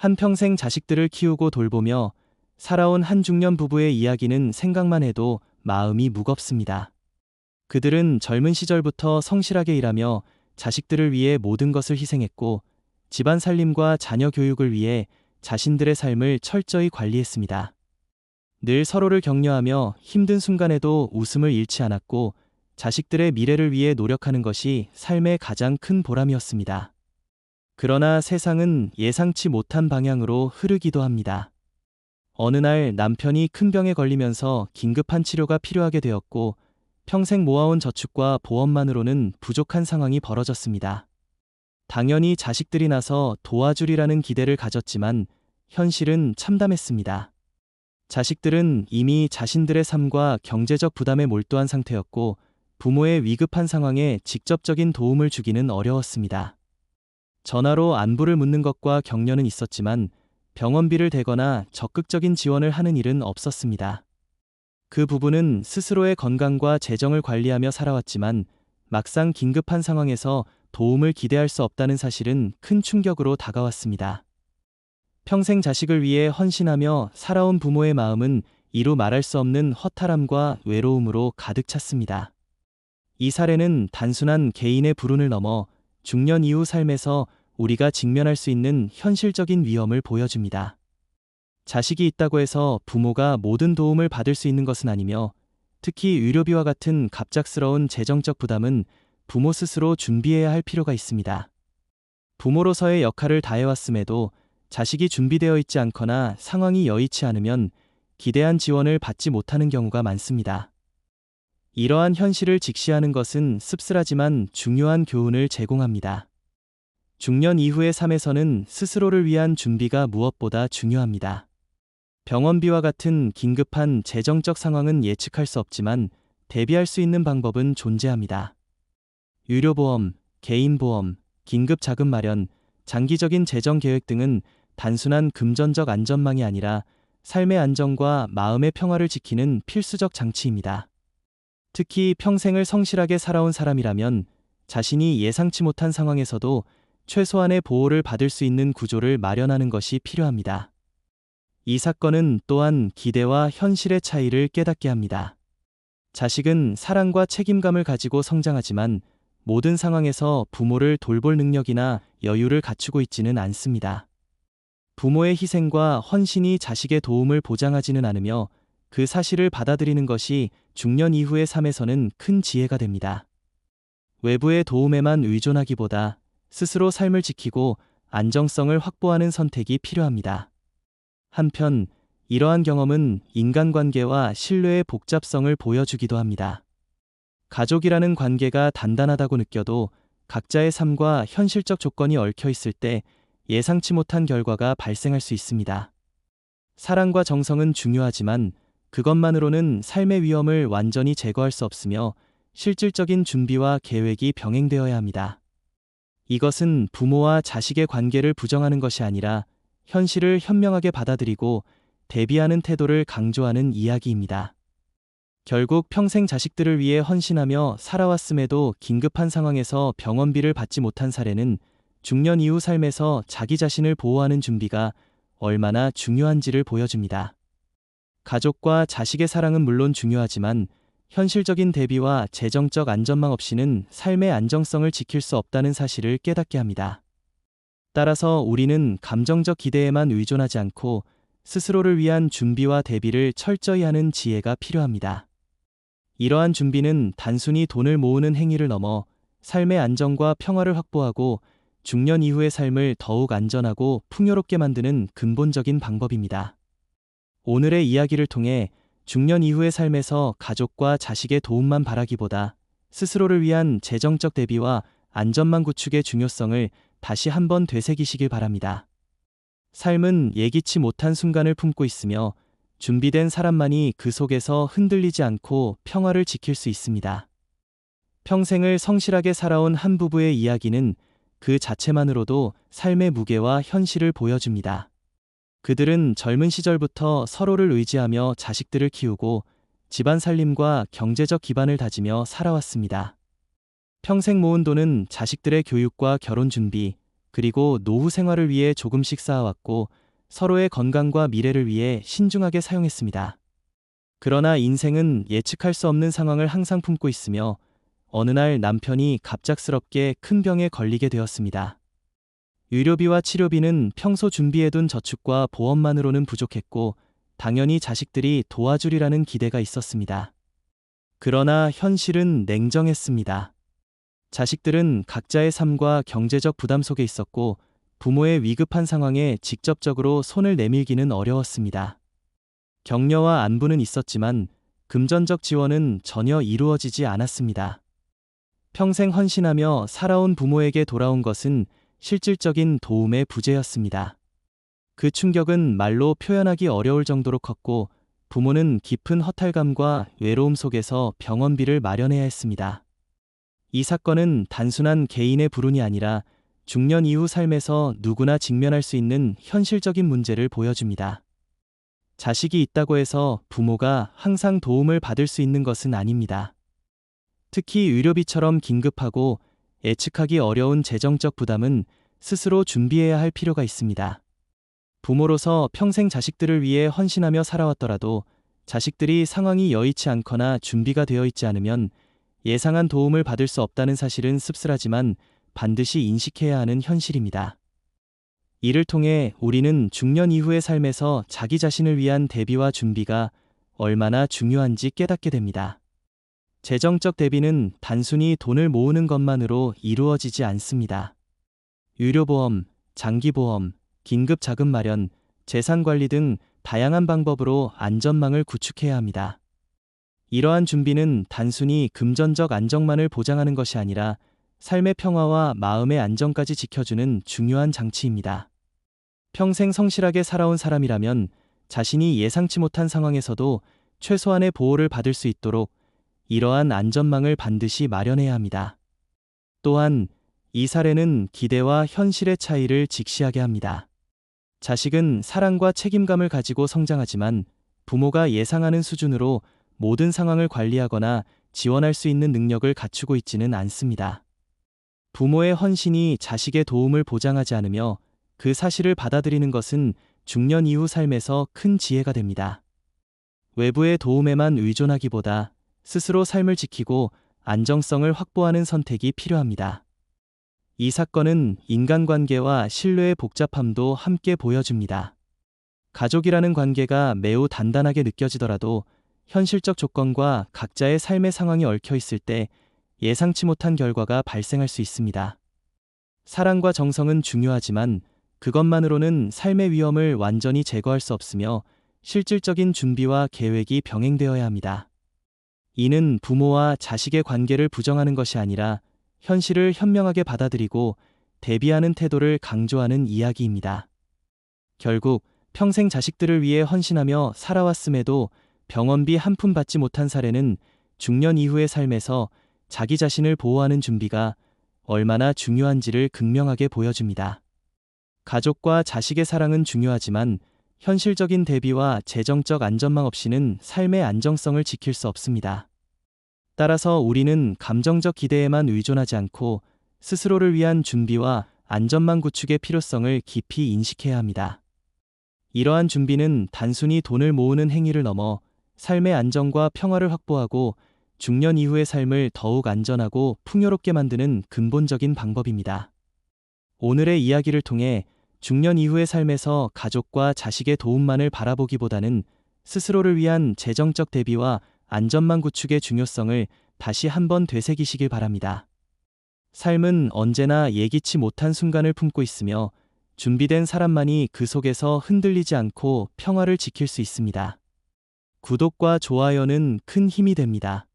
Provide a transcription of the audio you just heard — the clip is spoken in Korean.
한평생 자식들을 키우고 돌보며 살아온 한 중년 부부의 이야기는 생각만 해도 마음이 무겁습니다. 그들은 젊은 시절부터 성실하게 일하며 자식들을 위해 모든 것을 희생했고 집안 살림과 자녀 교육을 위해 자신들의 삶을 철저히 관리했습니다. 늘 서로를 격려하며 힘든 순간에도 웃음을 잃지 않았고 자식들의 미래를 위해 노력하는 것이 삶의 가장 큰 보람이었습니다. 그러나 세상은 예상치 못한 방향으로 흐르기도 합니다. 어느 날 남편이 큰 병에 걸리면서 긴급한 치료가 필요하게 되었고 평생 모아온 저축과 보험만으로는 부족한 상황이 벌어졌습니다. 당연히 자식들이 나서 도와주리라는 기대를 가졌지만 현실은 참담했습니다. 자식들은 이미 자신들의 삶과 경제적 부담에 몰두한 상태였고 부모의 위급한 상황에 직접적인 도움을 주기는 어려웠습니다. 전화로 안부를 묻는 것과 격려는 있었지만 병원비를 대거나 적극적인 지원을 하는 일은 없었습니다. 그 부부는 스스로의 건강과 재정을 관리하며 살아왔지만 막상 긴급한 상황에서 도움을 기대할 수 없다는 사실은 큰 충격으로 다가왔습니다. 평생 자식을 위해 헌신하며 살아온 부모의 마음은 이루 말할 수 없는 허탈함과 외로움으로 가득 찼습니다. 이 사례는 단순한 개인의 불운을 넘어 중년 이후 삶에서 우리가 직면할 수 있는 현실적인 위험을 보여줍니다. 자식이 있다고 해서 부모가 모든 도움을 받을 수 있는 것은 아니며 특히 의료비와 같은 갑작스러운 재정적 부담은 부모 스스로 준비해야 할 필요가 있습니다. 부모로서의 역할을 다해왔음에도 자식이 준비되어 있지 않거나 상황이 여의치 않으면 기대한 지원을 받지 못하는 경우가 많습니다. 이러한 현실을 직시하는 것은 씁쓸하지만 중요한 교훈을 제공합니다. 중년 이후의 삶에서는 스스로를 위한 준비가 무엇보다 중요합니다. 병원비와 같은 긴급한 재정적 상황은 예측할 수 없지만 대비할 수 있는 방법은 존재합니다. 유료보험, 개인보험, 긴급자금 마련, 장기적인 재정 계획 등은 단순한 금전적 안전망이 아니라 삶의 안정과 마음의 평화를 지키는 필수적 장치입니다. 특히 평생을 성실하게 살아온 사람이라면 자신이 예상치 못한 상황에서도 최소한의 보호를 받을 수 있는 구조를 마련하는 것이 필요합니다. 이 사건은 또한 기대와 현실의 차이를 깨닫게 합니다. 자식은 사랑과 책임감을 가지고 성장하지만 모든 상황에서 부모를 돌볼 능력이나 여유를 갖추고 있지는 않습니다. 부모의 희생과 헌신이 자식의 도움을 보장하지는 않으며 그 사실을 받아들이는 것이 중년 이후의 삶에서는 큰 지혜가 됩니다. 외부의 도움에만 의존하기보다 스스로 삶을 지키고 안정성을 확보하는 선택이 필요합니다. 한편 이러한 경험은 인간관계와 신뢰의 복잡성을 보여주기도 합니다. 가족이라는 관계가 단단하다고 느껴도 각자의 삶과 현실적 조건이 얽혀 있을 때 예상치 못한 결과가 발생할 수 있습니다. 사랑과 정성은 중요하지만 그것만으로는 삶의 위험을 완전히 제거할 수 없으며 실질적인 준비와 계획이 병행되어야 합니다. 이것은 부모와 자식의 관계를 부정하는 것이 아니라 현실을 현명하게 받아들이고 대비하는 태도를 강조하는 이야기입니다. 결국 평생 자식들을 위해 헌신하며 살아왔음에도 긴급한 상황에서 병원비를 받지 못한 사례는 중년 이후 삶에서 자기 자신을 보호하는 준비가 얼마나 중요한지를 보여줍니다. 가족과 자식의 사랑은 물론 중요하지만 현실적인 대비와 재정적 안전망 없이는 삶의 안정성을 지킬 수 없다는 사실을 깨닫게 합니다. 따라서 우리는 감정적 기대에만 의존하지 않고 스스로를 위한 준비와 대비를 철저히 하는 지혜가 필요합니다. 이러한 준비는 단순히 돈을 모으는 행위를 넘어 삶의 안정과 평화를 확보하고 중년 이후의 삶을 더욱 안전하고 풍요롭게 만드는 근본적인 방법입니다. 오늘의 이야기를 통해 중년 이후의 삶에서 가족과 자식의 도움만 바라기보다 스스로를 위한 재정적 대비와 안전망 구축의 중요성을 다시 한번 되새기시길 바랍니다. 삶은 예기치 못한 순간을 품고 있으며 준비된 사람만이 그 속에서 흔들리지 않고 평화를 지킬 수 있습니다. 평생을 성실하게 살아온 한 부부의 이야기는 그 자체만으로도 삶의 무게와 현실을 보여줍니다. 그들은 젊은 시절부터 서로를 의지하며 자식들을 키우고 집안 살림과 경제적 기반을 다지며 살아왔습니다. 평생 모은 돈은 자식들의 교육과 결혼 준비, 그리고 노후 생활을 위해 조금씩 쌓아왔고 서로의 건강과 미래를 위해 신중하게 사용했습니다. 그러나 인생은 예측할 수 없는 상황을 항상 품고 있으며 어느 날 남편이 갑작스럽게 큰 병에 걸리게 되었습니다. 의료비와 치료비는 평소 준비해둔 저축과 보험만으로는 부족했고 당연히 자식들이 도와주리라는 기대가 있었습니다. 그러나 현실은 냉정했습니다. 자식들은 각자의 삶과 경제적 부담 속에 있었고 부모의 위급한 상황에 직접적으로 손을 내밀기는 어려웠습니다. 격려와 안부는 있었지만 금전적 지원은 전혀 이루어지지 않았습니다. 평생 헌신하며 살아온 부모에게 돌아온 것은 실질적인 도움의 부재였습니다. 그 충격은 말로 표현하기 어려울 정도로 컸고 부모는 깊은 허탈감과 외로움 속에서 병원비를 마련해야 했습니다. 이 사건은 단순한 개인의 불운이 아니라 중년 이후 삶에서 누구나 직면할 수 있는 현실적인 문제를 보여줍니다. 자식이 있다고 해서 부모가 항상 도움을 받을 수 있는 것은 아닙니다. 특히 의료비처럼 긴급하고 예측하기 어려운 재정적 부담은 스스로 준비해야 할 필요가 있습니다. 부모로서 평생 자식들을 위해 헌신하며 살아왔더라도 자식들이 상황이 여의치 않거나 준비가 되어 있지 않으면 예상한 도움을 받을 수 없다는 사실은 씁쓸하지만 반드시 인식해야 하는 현실입니다. 이를 통해 우리는 중년 이후의 삶에서 자기 자신을 위한 대비와 준비가 얼마나 중요한지 깨닫게 됩니다. 재정적 대비는 단순히 돈을 모으는 것만으로 이루어지지 않습니다. 의료보험, 장기보험, 긴급 자금 마련, 재산 관리 등 다양한 방법으로 안전망을 구축해야 합니다. 이러한 준비는 단순히 금전적 안정만을 보장하는 것이 아니라 삶의 평화와 마음의 안정까지 지켜주는 중요한 장치입니다. 평생 성실하게 살아온 사람이라면 자신이 예상치 못한 상황에서도 최소한의 보호를 받을 수 있도록 이러한 안전망을 반드시 마련해야 합니다. 또한 이 사례는 기대와 현실의 차이를 직시하게 합니다. 자식은 사랑과 책임감을 가지고 성장하지만 부모가 예상하는 수준으로 모든 상황을 관리하거나 지원할 수 있는 능력을 갖추고 있지는 않습니다. 부모의 헌신이 자식의 도움을 보장하지 않으며 그 사실을 받아들이는 것은 중년 이후 삶에서 큰 지혜가 됩니다. 외부의 도움에만 의존하기보다 스스로 삶을 지키고 안정성을 확보하는 선택이 필요합니다. 이 사건은 인간관계와 신뢰의 복잡함도 함께 보여줍니다. 가족이라는 관계가 매우 단단하게 느껴지더라도 현실적 조건과 각자의 삶의 상황이 얽혀 있을 때 예상치 못한 결과가 발생할 수 있습니다. 사랑과 정성은 중요하지만 그것만으로는 삶의 위험을 완전히 제거할 수 없으며 실질적인 준비와 계획이 병행되어야 합니다. 이는 부모와 자식의 관계를 부정하는 것이 아니라 현실을 현명하게 받아들이고 대비하는 태도를 강조하는 이야기입니다. 결국 평생 자식들을 위해 헌신하며 살아왔음에도 병원비 한 푼 받지 못한 사례는 중년 이후의 삶에서 자기 자신을 보호하는 준비가 얼마나 중요한지를 극명하게 보여줍니다. 가족과 자식의 사랑은 중요하지만 현실적인 대비와 재정적 안전망 없이는 삶의 안정성을 지킬 수 없습니다. 따라서 우리는 감정적 기대에만 의존하지 않고 스스로를 위한 준비와 안전망 구축의 필요성을 깊이 인식해야 합니다. 이러한 준비는 단순히 돈을 모으는 행위를 넘어 삶의 안정과 평화를 확보하고 중년 이후의 삶을 더욱 안전하고 풍요롭게 만드는 근본적인 방법입니다. 오늘의 이야기를 통해 중년 이후의 삶에서 가족과 자식의 도움만을 바라보기보다는 스스로를 위한 재정적 대비와 안전망 구축의 중요성을 다시 한번 되새기시길 바랍니다. 삶은 언제나 예기치 못한 순간을 품고 있으며 준비된 사람만이 그 속에서 흔들리지 않고 평화를 지킬 수 있습니다. 구독과 좋아요는 큰 힘이 됩니다.